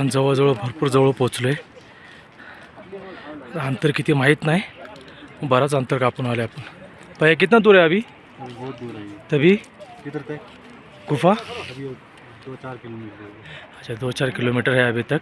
आपण जवळजवळ भरपूर जवळ पोचलो आहे अंतर किती माहीत नाही. बराच अंतर कापून आले आपण. भैया कितना दूर है अभी? बहुत दूर है तभी? किधर तक गुफा? अभी वो दो चार किलोमीटर अच्छा दो चार किलोमीटर आहे अभी तक.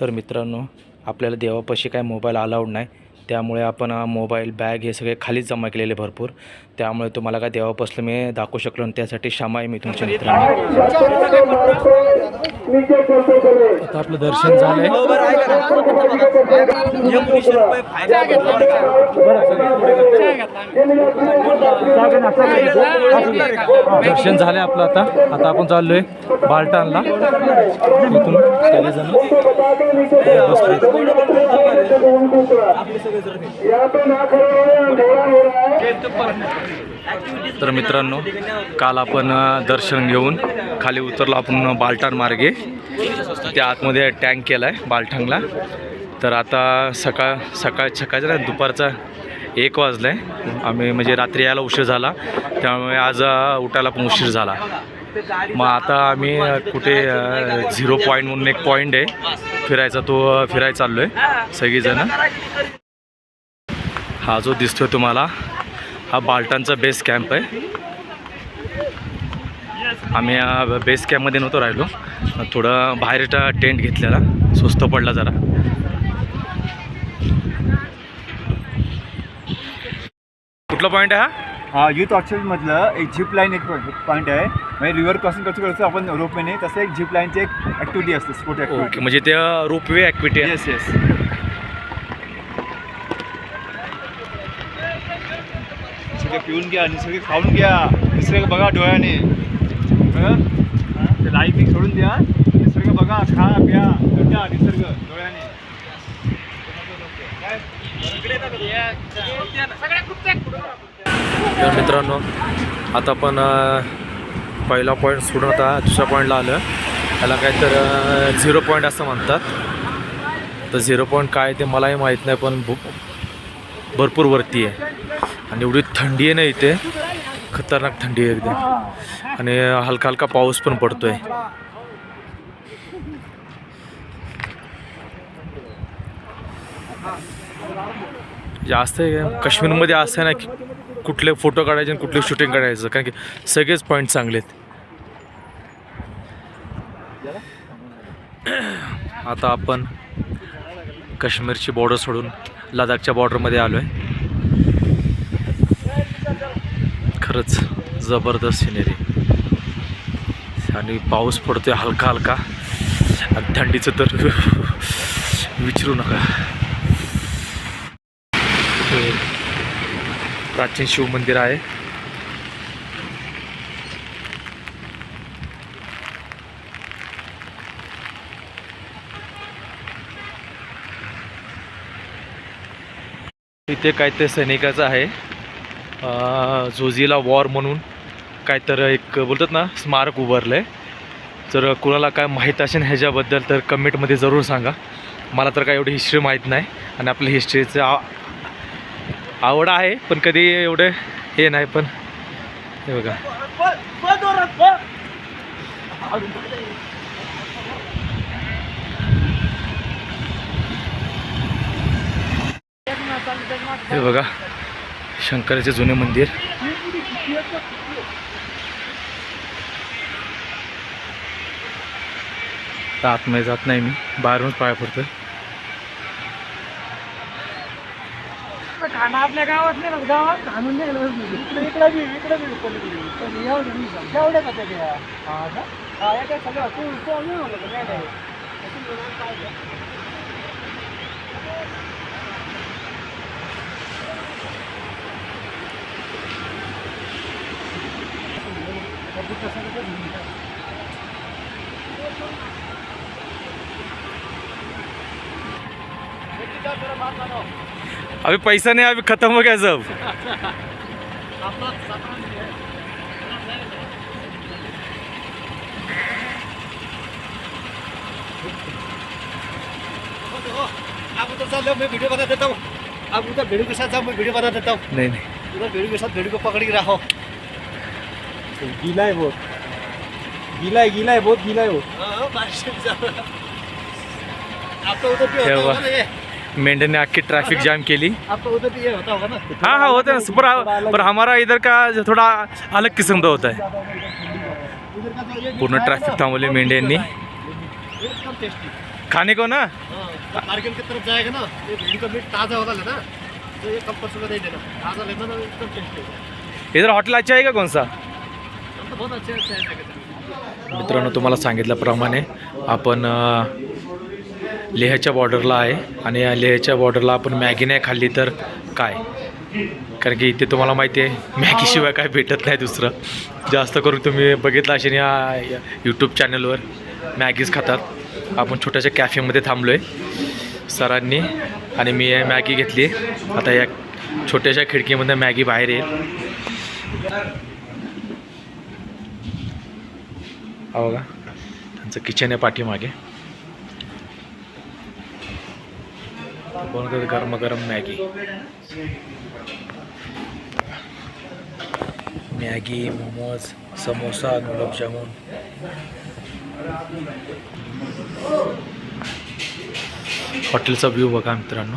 तर मित्रांनो आपल्याला देवापाशी काय मोबाईल अलाउड नाही. त्यामुळे आपण मोबाईल बॅग हे सगळे खालीच जमा केलेले भरपूर. त्यामुळे तुम्हाला काय देवापासलं मी दाखवू शकलो आणि त्यासाठी क्षमा आहे मी तुमच्या मित्रांनो. आता आपलं दर्शन झालंय. दर्शन झालंय आपलं आता. आता आपण चाललोय बालटानला तिथून सगळेजण. बसले तर मित्रांनो काल आपण दर्शन घेऊन खाली उतरलो आपण बालटाण मार्गे. त्या आतमध्ये टँक केला आहे बालठांगला तर आता सकाळ सकाळ सकाळचा नाही दुपारचा एक वाजला आहे आम्ही म्हणजे रात्री यायला उशीर झाला. त्यामुळे आज उठायला पण उशीर झाला. मग आता आम्ही कुठे झिरो पॉईंट म्हणून एक पॉईंट आहे. फिरायचा तो फिरायला चाललो आहे सगळीजणं. हा जो दिसतोय तुम्हाला हा बाल्टांचा बेस कॅम्प आहे. आम्ही या बेस कॅम्पमध्ये नव्हतो राहिलो. थोडं बाहेर टेंट घेतलेला. स्वस्त पडला जरा. कुठला पॉईंट आहे हा? हा युथ ऑक्सिजन मधलं एक झिप लाईन एक पॉईंट आहे. म्हणजे रिव्हर क्रॉसिंग कसं करतो आपण रोपवेने तसं एक झिप लाईनची एक ॲक्टिव्हिटी असते स्पोर्ट ॲक्टिव्हिटी म्हणजे ते रोपवे ॲक्टिव्हिटी आहे. येस येस सगळे पिऊन घ्या आणि सगळे खाऊन घ्या. निसर्ग बघा डोळ्याने. ते लाईफ सोडून द्या. निसर्ग बघा खा प्या घ्या निसर्ग डोळ्याने. तर मित्रांनो आता आपण पहिला पॉईंट सोडून आता दुसऱ्या पॉईंटला आलं त्याला काय तर झिरो पॉईंट असं म्हणतात. तर झिरो पॉईंट काय ते मलाही माहीत नाही पण भरपूर वरती आहे. आणि एवढी थंडी आहे ना इथे. खतरनाक थंडी आहे एकदम. आणि हलका हलका पाऊस पण पडतो आहे जास्त आहे, काश्मीरमध्ये असं आहे ना की कुठले फोटो काढायचे आणि कुठले शूटिंग काढायचं कारण की सगळेच पॉईंट चांगले आहेत. आता आपण काश्मीरची बॉर्डर सोडून लडाखच्या बॉर्डरमध्ये आलो आहे खरंच जबरदस्त सिनेरी आणि पाऊस पडतोय हलका हलका. आणि थंडीचं तर विचारू नका. प्राचीन शिव मंदिर आहे. इथे काय ते सैनिकाचं आहे. झोझीला वॉर म्हणून काय तर एक बोलतात ना स्मारक उभारलं आहे जर कुणाला काय माहीत असेल ह्याच्याबद्दल तर कमेंटमध्ये जरूर सांगा. मला तर काय एवढी हिस्ट्री माहीत नाही आणि आपल्या हिस्ट्रीचं आ आवड आहे पण कधी एवढं हे नाही पण हे बघा. हे बघा. शंकराचे जुने मंदिर. आतमध्ये जात नाही मी. बाहेरूनच पाया पडतोय. आपल्या गावात नाही गावात आणून नाही गेलं इकडे इकडे बी इकडे बी पलीकडे. पण एवढं नाही जात. एवढं का ते द्या? हा का? हा, एका सगळं तू तू नाही म्हणलं का? नाही, नाही. अभी पैसा नहीं अभी खत्म हो गया सब। आप उधर चल जाओ मैं वीडियो बना देता हूँ। आप उधर वीडियो के साथ जाओ मैं वीडियो बना देता हूँ। नहीं नहीं। उधर वीडियो के साथ वीडियो को पकड़ के रखो गीला है वो गीला है गीला है बहुत गीला है वो आप तो उधर भी हे होता बघा. होगा ना ये मेंढ्याने अख्खी ट्रॅफिक जाम केली. आप तो उधर भी ये होता होगा ना? हाँ हाँ होता है ना पर पर हमारा इधर का जो थोड़ा अलग किस्म का होता है. उधर का तो ये पूर्ण ट्रॅफिक थांबवले मेंढ्यांनी. एकदम टेस्टी खाने को ना? हाँ कारगिल की तरफ जाएगा ना ये भेड़ का मीट ताज़ा होता है ना तो ये कम परसों का नहीं देना ताज़ा लेना ना एकदम टेस्टी इधर हॉटेल अच्छा आहे का कोणसा मित्रांनो तुम्हाला सांगितल्याप्रमाणे आपण लेहच्या बॉर्डरला आहे आणि या लेहच्या बॉर्डरला आपण मॅगी नाही खाल्ली तर काय? कारण की इथे तुम्हाला माहिती आहे मॅगीशिवाय काय भेटत नाही दुसरं. जास्त करून तुम्ही बघितलं असेल या यूट्यूब चॅनलवर मॅगीज खातात. आपण छोट्याशा कॅफेमध्ये थांबलो आहे सरांनी आणि मी मॅगी घेतली आता या छोट्याशा खिडकीमधनं मॅगी बाहेर येईल. हो का त्यांचं किचन आहे पाठीमागे. बनवतात गरम गरम मॅगी. मॅगी मोमोज समोसा गुलाबजामुन. हॉटेलचा व्ह्यू बघा मित्रांनो.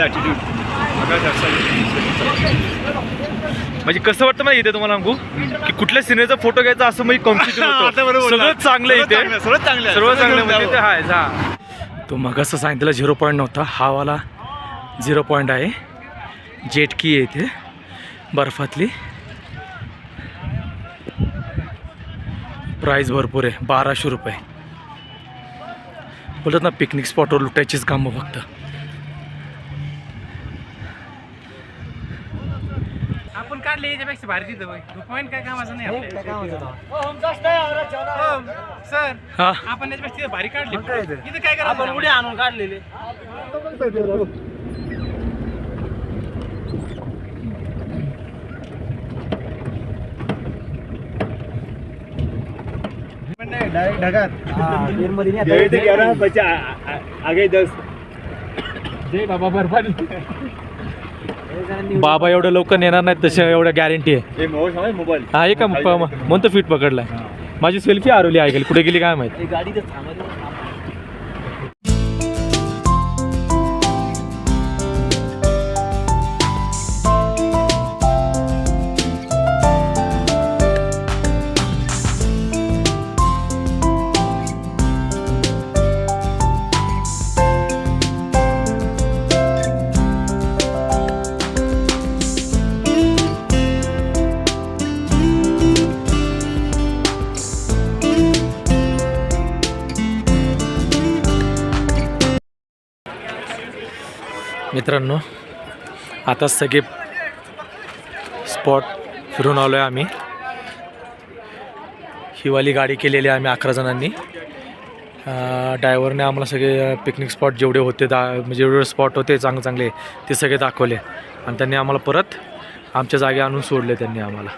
ॲटिट्यूड म्हणजे कसं वाटतं मला इथे तुम्हाला सांगू की कुठल्या सिनेचा फोटो घ्यायचा असं म्हणजे आता बरोबर. बोलला. सगळं चांगलं आहे इथे. सर्व चांगलं आहे. सर्व चांगलं घेऊन म्हणजे ते जावं. आहे हा तो मग असं सांगितलं झिरो पॉईंट नव्हता. हा वाला झिरो पॉईंट आहे. जेटकी आहे इथे बर्फातली. प्राईस भरपूर आहे. बाराशे रुपये. बोलत ना पिकनिक स्पॉटवर लुटायचीच कामं फक्त. आपण काढले याच्यापेक्षा भारी तिथं पॉईंट काय कामाचं नाही आपल्याला. कामाचं होतं? हो, सर हा. आपण याच्यापेक्षा तिथं भारी काढली? इथं काय आपण करायचं उड्या आणून काढलेले. डायरेक्ट ढगात. जेवढे ते ग्यारह बच्चे आ- आ- आगे दस. जय बाबा बरबाद बाबा एवढं लवकर नेणार नाहीत तशा एवढ्या गॅरंटी आहे. हे मोबाईल सांगा मोबाईल. हा हे का म्हणतो फिट पकडलाय. माझी सेल्फी हरवली आहे कुठे गेली काय माहिती. गाडी तर थांबत मित्रांनो आता सगळे स्पॉट फिरून आलो आहे आम्ही. हिवाली गाडी केलेली आहे आम्ही अकरा जणांनी. ड्रायव्हरने आम्हाला सगळे पिकनिक स्पॉट जेवढे होते दा म्हणजे जेवढे स्पॉट होते चांगले चांगले ते सगळे दाखवले. आणि त्यांनी आम्हाला परत आमच्या जागी आणून सोडले त्यांनी आम्हाला.